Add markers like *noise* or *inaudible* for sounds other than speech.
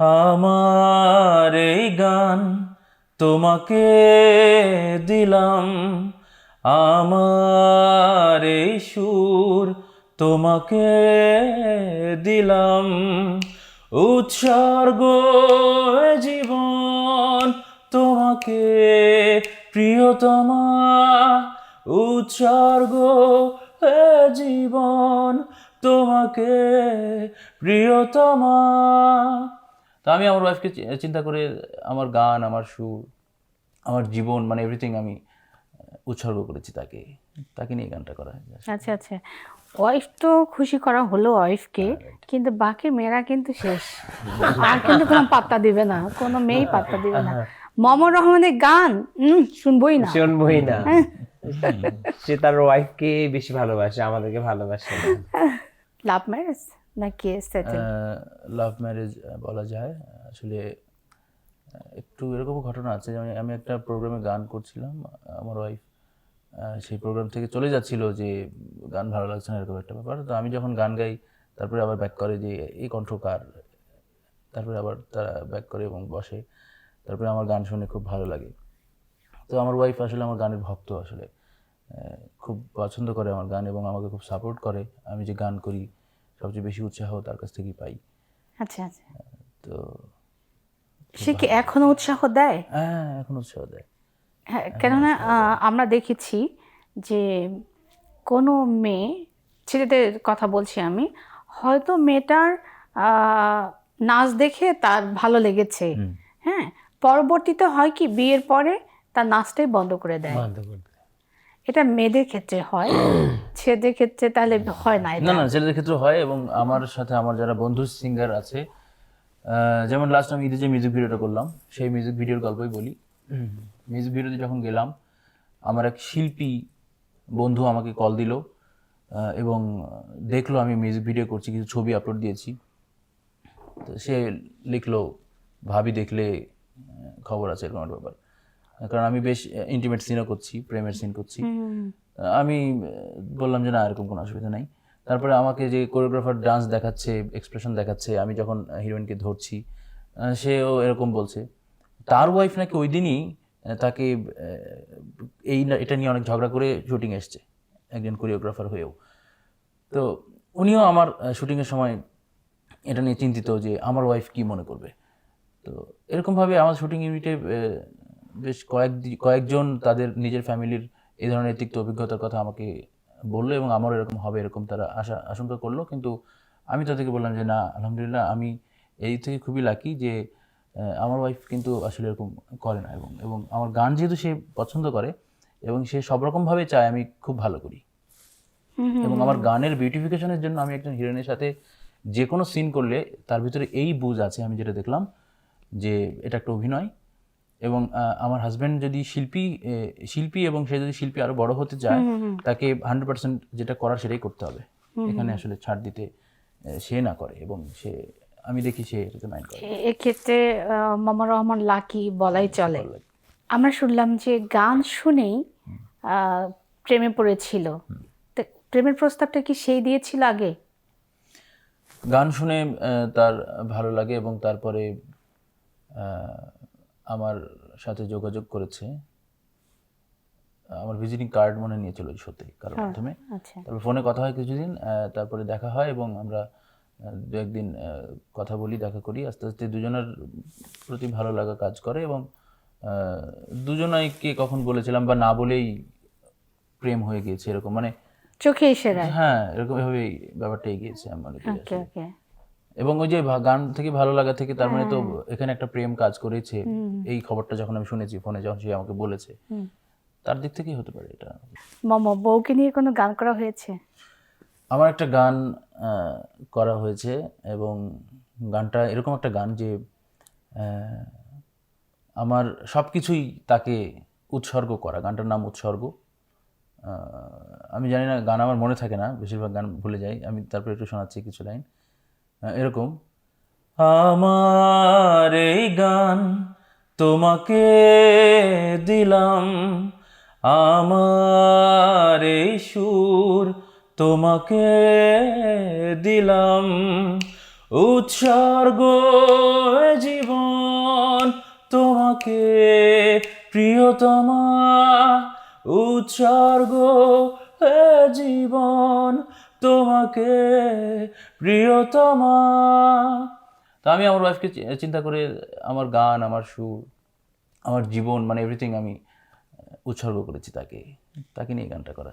আমার এই গান তোমাকে দিলাম। আমার এই সুর তোমাকে দিলাম। উৎসর্গ জীবন তোমাকে, প্রিয়তমা, উৎসর্গ জীবন তোমাকে, প্রিয়তমা। আমি আমার ওয়াইফকে চিন্তা করে আমার গান আমার সুর আমার জীবন মানে এভরিথিং আমি উৎসর্গ করেছি তাকে। তাকে নিয়ে গানটা করা হয় আচ্ছা আচ্ছা। ওয়াইফ তো খুশি করা হলো ওয়াইফকে কিন্তু বাকি মেয়েরা কিন্তু শেষ। আর কিন্তু কোনো পাত্তা দিবে না কোনো মেয়েই পাত্তা দিবে না। মমর রহমানের গান শুনবোই না। শুনবই না। হ্যাঁ। সে তার ওয়াইফকে বেশি ভালোবাসে আমাদেরকে ভালোবাসে লাভ ম্যারেজ *laughs* নাকি সেটেল লাভ ম্যারেজ বলা যায়। আসলে একটু এরকম ঘটনা আছে, যেমন আমি একটা প্রোগ্রামে গান করছিলাম, আমার ওয়াইফ সেই প্রোগ্রাম থেকে চলে যাচ্ছিল যে, গান ভালো লাগছে না, এরকম একটা ব্যাপার। তো আমি যখন গান গাই, তারপরে আবার ব্যাক করে যে এই কণ্ঠকার তারপরে আবার তারা ব্যাক করে এবং বসে। তারপরে আমার গান শুনে খুব ভালো লাগে। তো আমার ওয়াইফ আসলে আমার গানের ভক্ত আসলে। খুব পছন্দ করে আমার গান এবং আমাকে খুব সাপোর্ট করে। আমি যে গান করি সবচেয়ে বেশি উৎসাহ তার কাছ থেকেই পাই। আচ্ছা আচ্ছা। তো সে কি এখনও উৎসাহ দেয়? হ্যাঁ এখন উৎসাহ দেয়। হ্যাঁ কেননা আমরা দেখেছি যে কোনো মেয়ে ছেলেদের কথা বলছি আমি হয়তো মেয়েটার নাচ দেখে তার ভালো লেগেছে। হ্যাঁ পরবর্তীতে হয় কি বিয়ের পরে তার নাচটাই বন্ধ করে দেয়। বন্ধ করে দেয়। এটা মেয়েদের ক্ষেত্রে হয় *clears throat* ছেলেদের ক্ষেত্রে তাহলে হয় না না না ছেলেদের ক্ষেত্রে হয় এবং আমার সাথে আমার যারা বন্ধু সিঙ্গার আছে যেমন লাস্ট আমি ঈদে যে মিউজিক ভিডিওটা করলাম সেই মিউজিক ভিডিওর গল্পই বলি। মিউজিক ভিডিওতে যখন গেলাম আমার এক শিল্পী বন্ধু আমাকে কল দিল এবং দেখল আমি মিউজিক ভিডিও করছি কিছু ছবি আপলোড দিয়েছি। তো সে লিখলো ভাবি দেখলে খবর আছে এরকম একটা ব্যাপার। কারণ আমি বেশ ইন্টিমেট সিনও করছি প্রেমের সিন করছি। আমি বললাম যে না এরকম কোনো অসুবিধা নাই। তারপরে আমাকে যে কোরিওগ্রাফার ডান্স দেখাচ্ছে এক্সপ্রেশন দেখাচ্ছে আমি যখন হিরোইনকে ধরছি সেও এরকম বলছে। তার ওয়াইফ নাকি ওই দিনই তাকে এই এটা নিয়ে অনেক ঝগড়া করে শুটিং এসছে একজন কোরিওগ্রাফার হয়েও। তো উনিও আমার শুটিংয়ের সময় এটা নিয়ে চিন্তিত যে আমার ওয়াইফ কি মনে করবে? তো এরকমভাবে আমার শুটিং ইউনিটে বেশ কয়েক কয়েকজন তাদের নিজের ফ্যামিলির এই ধরনের তিক্ত অভিজ্ঞতার কথা আমাকে বলল এবং আমারও এরকম হবে এরকম তারা আশা আশঙ্কা করল। কিন্তু আমি তাদেরকে বললাম যে না আলহামদুলিল্লাহ আমি এই থেকে খুবই লাকি যে আমার ওয়াইফ কিন্তু আসলে এরকম করে না এবং এবং আমার গান যেহেতু সে পছন্দ করে এবং সে সব রকমভাবে চায় আমি খুব ভালো করি। এবং আমার গানের বিউটিফিকেশনের জন্য আমি একজন হিরোইনের সাথে যে কোনো সিন করলে তার ভিতরে এই বুঝ আছে। আমি যেটা দেখলাম যে এটা একটা অভিনয় এবং আমার হাজব্যান্ড যদি শিল্পী শিল্পী এবং সে যদি শিল্পী আরও বড় হতে চায় তাকে হান্ড্রেড পার্সেন্ট যেটা করার সেটাই করতে হবে। এখানে আসলে ছাড় দিতে সে না করে এবং সে আমি দেখি সে এটাতে মাইন্ড করে। এক্ষেত্রে মামা রহমান লাকি বলাই চলে। আমরা শুনলাম যে গান শুনেই আহ, প্রেমে পড়েছিল। প্রেমের প্রস্তাবটা কি সেই দিয়েছিল আগে? গান শুনে তার ভালো লাগে এবং তারপরে আমার সাথে যোগাযোগ করেছে। আমার ভিজিটিং কার্ড মনে নিয়েছিল ওই সত্যি কারোর মাধ্যমে তারপর ফোনে কথা হয় কিছুদিন তারপরে দেখা হয় এবং আমরা দু একদিন কথা বলি দেখা করি। আস্তে আস্তে দুজনের প্রতি ভালো লাগা কাজ করে এবং আহ, দুজনাইকে কখন বলেছিলাম বা না বলেই প্রেম হয়ে গিয়েছে এরকম মানে চোখে ইশারায়। হ্যাঁ এরকম ভাবেই ব্যাপারটা এগিয়েছে আমার। ওকে ওকে। এবং ওই যে গান থেকে ভালো লাগা থেকে তার মানে তো এখানে একটা প্রেম কাজ করেছে। এই খবরটা যখন আমি শুনেছি ফোনে যখন সে আমাকে বলেছে। তার দিক থেকেই হতে পারে এটা। মামা বউকে নিয়ে কোনো গান করা হয়েছে? আমার একটা গান করা হয়েছে এবং গানটা এরকম একটা গান যে আহ, আমার সব কিছুই তাকে উৎসর্গ করা। গানটার নাম উৎসর্গ। আমি জানি না গান আমার মনে থাকে না বেশিরভাগ গান ভুলে যাই। আমি তারপরে একটু শোনাচ্ছি কিছু লাইন। এরকম। আমার এই গান তোমাকে দিলাম, আমার এই সুর তোমাকে দিলাম। উৎসর্গ জীবন তোমাকে, প্রিয়তমা, উৎসর্গ জীবন তোমাকে প্রিয়তমা। তো আমি আমার ওয়াইফকে চিন্তা করে আমার গান, আমার সুর, আমার জীবন মানে এভরিথিং আমি উৎসর্গ করেছি তাকে। তাকে নিয়ে গানটা করা।